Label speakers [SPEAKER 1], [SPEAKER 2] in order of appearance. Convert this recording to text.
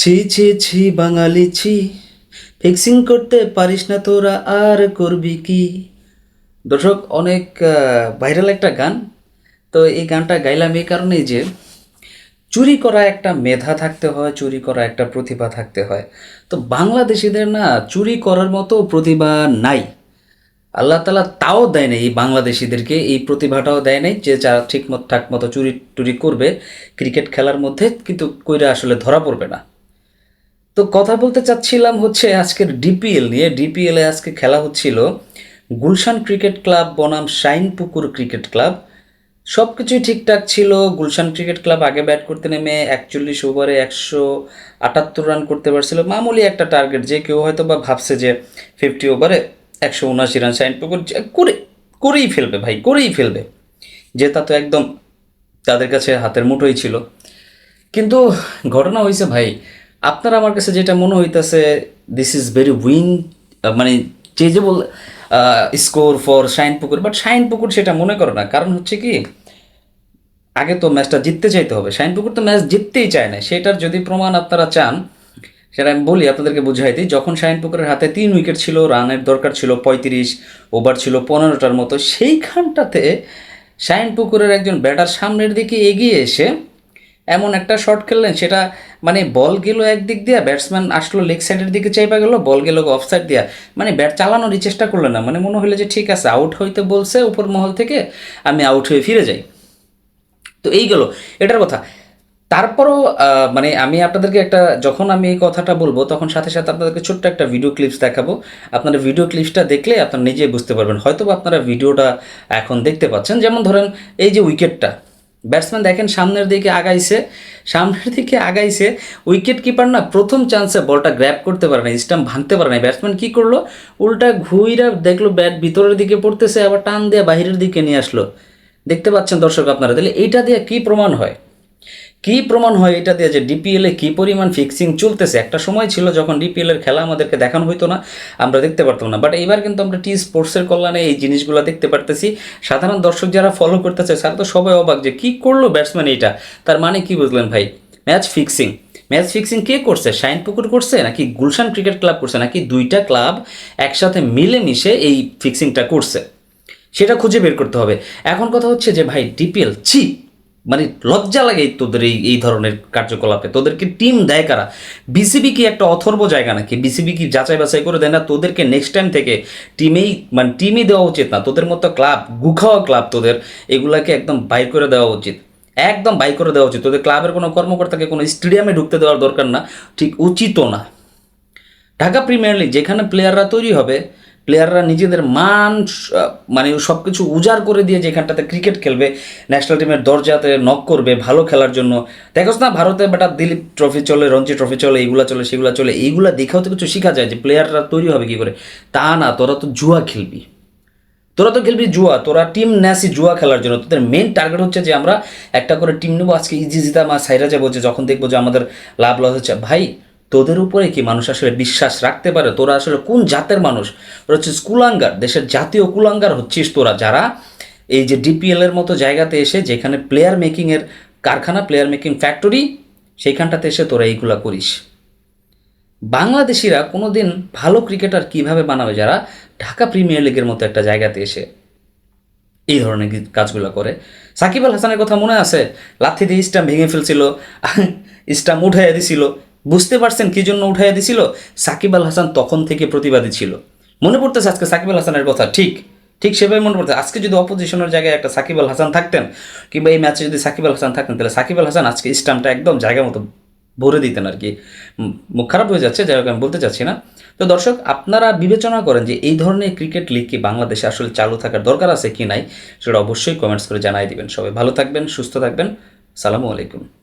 [SPEAKER 1] ছি ছি ছি, বাঙালি ছি। ফিক্সিং করতে পারিস না তোরা, আর করবি কি? দর্শক, অনেক ভাইরাল একটা গান। তো এই গানটা গাইলাম এই কারণেই যে, চুরি করা একটা মেধা থাকতে হয়, চুরি করা একটা প্রতিভা থাকতে হয়। তো বাংলাদেশিদের না, চুরি করার মতো প্রতিভা নাই। আল্লাহ তালা তাও দেয় নাই এই বাংলাদেশিদেরকে, এই প্রতিভাটাও দেয় নাই যে যারা ঠিক মতো ঠাক মতো চুরি, টুরি করবে। ক্রিকেট খেলার মধ্যে কিন্তু কইরা আসলে ধরা পড়বে না। তো কথা বলতে চাচ্ছিলাম হচ্ছে আজকের ডিপিএল নিয়ে। ডিপিএলে আজকে খেলা হচ্ছিল গুলশান ক্রিকেট ক্লাব, বনাম শাইনপুকুর ক্রিকেট ক্লাব। সব কিছুই ঠিকঠাক ছিল। গুলশান ক্রিকেট ক্লাব আগে ব্যাট করতে নেমে একচল্লিশ ওভারে একশো আটাত্তর রান করতে পারছিল। মামুলি একটা টার্গেট যে কেউ হয়তো বা ভাবছে যে ফিফটি ওভারে একশো উনাশি রান শাইনপুকুর করে, করেই ফেলবে ভাই, করেই ফেলবে। জেতা তো একদম তাদের কাছে হাতের মুঠোই ছিল। কিন্তু ঘটনা হয়েছে ভাই আপনার আমার কাছে যেটা মনে হইতেছে দিস ইজ ভেরি উইন মানে যে যে ball score for Shinepukur but Shinepukur সেটা মনে করো না। কারণ হচ্ছে কি, আগে তো ম্যাচটা জিততে চাইতে হবে। শাইন পুকুর তো ম্যাচ জিততেই চায় না। সেটার যদি প্রমাণ আপনারা চান, সেটা আমি বলি, আপনাদেরকে বুঝাই দিই, যখন শাইন পুকুরের হাতে তিন উইকেট ছিল রানের দরকার ছিল পঁয়ত্রিশ ওভার ছিল পনেরোটার মতো, সেইখানটাতে শাইন পুকুরের একজন ব্যাটার সামনের দিকে এগিয়ে এসে এমন একটা শট খেললেন, সেটা মানে বল গেল একদিক দিয়ে ব্যাটসম্যান আসলো লেগ সাইডের দিকে চাইবা গেল বল গেল অফ সাইড দিয়া। মানে ব্যাট চালানোরই চেষ্টা করলেন না মানে মনে হলো যে ঠিক আছে আউট হইতে বলছে উপর মহল থেকে, আমি আউট হয়ে ফিরে যাই। তো এই গেল, এটার কথা। তারপরও মানে আমি আপনাদেরকে একটা, যখন আমি এই কথাটা বলব, তখন সাথে সাথে আপনাদেরকে ছোট্ট একটা ভিডিও ক্লিপস দেখাবো। আপনারা ভিডিও ক্লিপসটা দেখলে আপনারা নিজেই বুঝতে পারবেন। হয়তো আপনারা ভিডিওটা এখন দেখতে পাচ্ছেন। যেমন ধরেন, এই যে উইকেটটা ব্যাটসম্যান দেখেন সামনের দিকে আগাইছে। সামনের দিকে আগাইছে উইকেট কিপার না প্রথম চান্সে বলটা গ্র্যাপ করতে পারে না স্টাম্প ভাঙতে পারে না ব্যাটসম্যান কী করল? উল্টা ঘুইরা দেখল ব্যাট ভিতরের দিকে পড়তেছে, আবার টান দিয়ে বাহিরের দিকে নিয়ে আসলো। দেখতে পাচ্ছেন দর্শক আপনারা, তাহলে এইটা দিয়ে কি প্রমাণ হয়? কি প্রমাণ হয় এটা দিয়ে যে ডিপিএল কি পরিমাণ ফিক্সিং চলতেছে? একটা সময় ছিল যখন ডিপিএল এর খেলা আমাদেরকে দেখানো হইতো না, আমরা দেখতে পারতাম না। বাট এবার কিন্তু আমরা টি স্পোর্টসের কল্যাণে এই জিনিসগুলো দেখতে পারতেছি। সাধারণ দর্শক যারা ফলো করতেছে তারা তো সবাই অবাক যে কি করল ব্যাটসম্যান এইটা? তার মানে কি বুঝলেন ভাই? ম্যাচ ফিক্সিং ম্যাচ ফিক্সিং কে করছে? শাইন পুকুর করছে? নাকি গুলশান ক্রিকেট ক্লাব করছে? নাকি দুইটা ক্লাব একসাথে মিলেমিশে এই ফিক্সিংটা করছে? সেটা খুঁজে বের করতে হবে। এখন কথা হচ্ছে যে ভাই ডিপিএল ছি! মানে লজ্জা লাগে তোদের এই এই ধরনের কার্যকলাপে। তোদেরকে টিম দেয় কারা? বিসিবি কি একটা অথর্ব জায়গা নাকি? বিসিবি কি যাচাই বাছাই করে দেয় না? তোদেরকে নেক্সট টাইম থেকে টিমেই মানে টিমই দেওয়া উচিত না। তোদের মতো ক্লাব গুখাওয়া ক্লাব তোদের, এগুলাকে একদম বাইর করে দেওয়া উচিত। একদম বাই করে দেওয়া উচিত। তোদের ক্লাবের কোনো কর্মকর্তাকে কোনো স্টেডিয়ামে ঢুকতে দেওয়ার দরকার না। ঠিক উচিতও না। ঢাকা প্রিমিয়ার লিগ যেখানে প্লেয়াররা তৈরি হবে প্লেয়াররা নিজেদের মান মানে সব কিছু উজাড় করে দিয়ে যেখানটাতে ক্রিকেট খেলবে ন্যাশনাল টিমের দরজাতে নক করবে, ভালো খেলার জন্য। দেখোস না, ভারতে বেটা দিলীপ ট্রফি চলে, রঞ্জি ট্রফি চলে, এইগুলা চলে, সেগুলা চলে, এইগুলা দেখেও তো কিছু শেখা যায় যে প্লেয়াররা তৈরি হবে কী করে। তা না, তোরা তো জুয়া খেলবি। তোরা তো খেলবি জুয়া, তোরা টিম ন্যাসি জুয়া খেলার জন্য। তোদের মেন টার্গেট হচ্ছে যে আমরা একটা করে টিম নেব, আজকে ইজি জিতা, মা সাইরা যাব, যে যখন দেখব যে আমাদের লাভ লস হচ্ছে। ভাই তোদের উপরে কি মানুষ আসলে বিশ্বাস রাখতে পারে? তোরা আসলে কোন জাতের মানুষ? হচ্ছে কুলাঙ্গার। দেশের জাতীয় কুলাঙ্গার হচ্ছিস তোরা, যারা এই যে ডিপিএল এর মতো জায়গাতে এসে যেখানে প্লেয়ার মেকিংয়ের কারখানা প্লেয়ার মেকিং ফ্যাক্টরি সেইখানটাতে এসে তোরা এইগুলা করিস। বাংলাদেশিরা কোনোদিন ভালো ক্রিকেটার কীভাবে বানাবে যারা ঢাকা প্রিমিয়ার লিগের মতো একটা জায়গাতে এসে এই ধরনের কাজগুলো করে? সাকিব আল হাসানের কথা মনে আছে? লাথি দিয়ে স্টাম্প ভেঙে ফেলছিল, স্টাম্প উঠাইয়া দিছিল বুঝতে পারছেন কি জন্য উঠাইয়া দিছিল? সাকিব আল হাসান তখন থেকে প্রতিবাদী ছিল। মনে পড়তেছে আজকে সাকিব আল হাসানের কথা? ঠিক। ঠিক সেভাবে মনে পড়ছে আজকে যদি অপোজিশনের জায়গায় একটা সাকিব আল হাসান থাকতেন, কিংবা এই ম্যাচে যদি সাকিব আল হাসান থাকতেন, তাহলে সাকিব আল হাসান আজকে স্টাম্পটা একদম জায়গা মতো ভরে দিতেন আর কি। মুখ খারাপ হয়ে যাচ্ছে, যাই হোক, আমি বলতে চাচ্ছি না। তো দর্শক, আপনারা বিবেচনা করেন যে এই ধরনের ক্রিকেট লিগ কি বাংলাদেশে আসলে চালু থাকার দরকার আছে কি নাই, সেটা অবশ্যই কমেন্টস করে জানাই দিবেন সবাই। ভালো থাকবেন, সুস্থ থাকবেন। সালামু আলাইকুম।